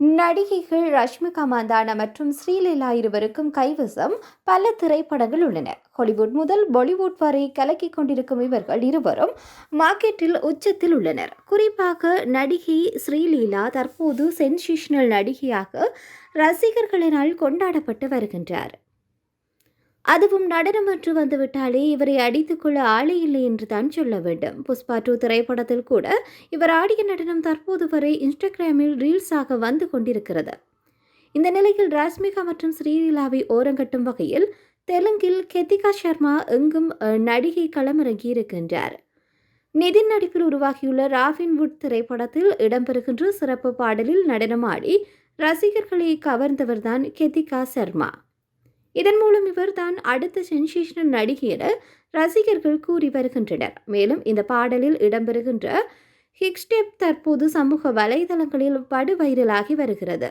நடிகைகள் ரஷ்மிகா மந்தானா மற்றும் ஸ்ரீலீலா இருவருக்கும் கைவசம் பல திரைப்படங்கள் உள்ளன. ஹாலிவுட் முதல் பாலிவுட் வரை கலக்கிக் கொண்டிருக்கும் இவர்கள் இருவரும் மார்க்கெட்டில் உச்சத்தில் உள்ளனர். குறிப்பாக நடிகை ஸ்ரீலீலா தற்போது சென்சேஷனல் நடிகையாக ரசிகர்களினால் கொண்டாடப்பட்டு வருகின்றார். அதுவும் நடனம் வந்துவிட்டாலே இவரை அடித்துக்கொள்ள ஆளே இல்லை என்று தான் சொல்ல வேண்டும். புஷ்பா டூ திரைப்படத்தில் கூட இவர் ஆடிய நடனம் தற்போது வரை இன்ஸ்டாகிராமில் ரீல்ஸாக வந்து கொண்டிருக்கிறது. இந்த நிலையில் ராஸ்மிகா மற்றும் ஸ்ரீலீலாவை ஓரங்கட்டும் வகையில் தெலுங்கில் கெத்திகா சர்மா எங்கும் நடிகை களமிறங்கி இருக்கின்றார். நிதின் நடிப்பில் உருவாகியுள்ள ராபின் வுட் திரைப்படத்தில் இடம்பெறுகின்ற சிறப்பு பாடலில் நடனமாடி ரசிகர்களை கவர்ந்தவர்தான் கெத்திகா சர்மா இதன் மூலம் இவர் தான் அடுத்த சென்சேஷனல் நடிகை என ரசிகர்கள் கூறி வருகின்றனர். மேலும் இந்த பாடலில் இடம்பெறுகின்ற ஹிக்ஸ்டெப் தற்போது சமூக வலைதளங்களில் படு வைரலாகி வருகிறது.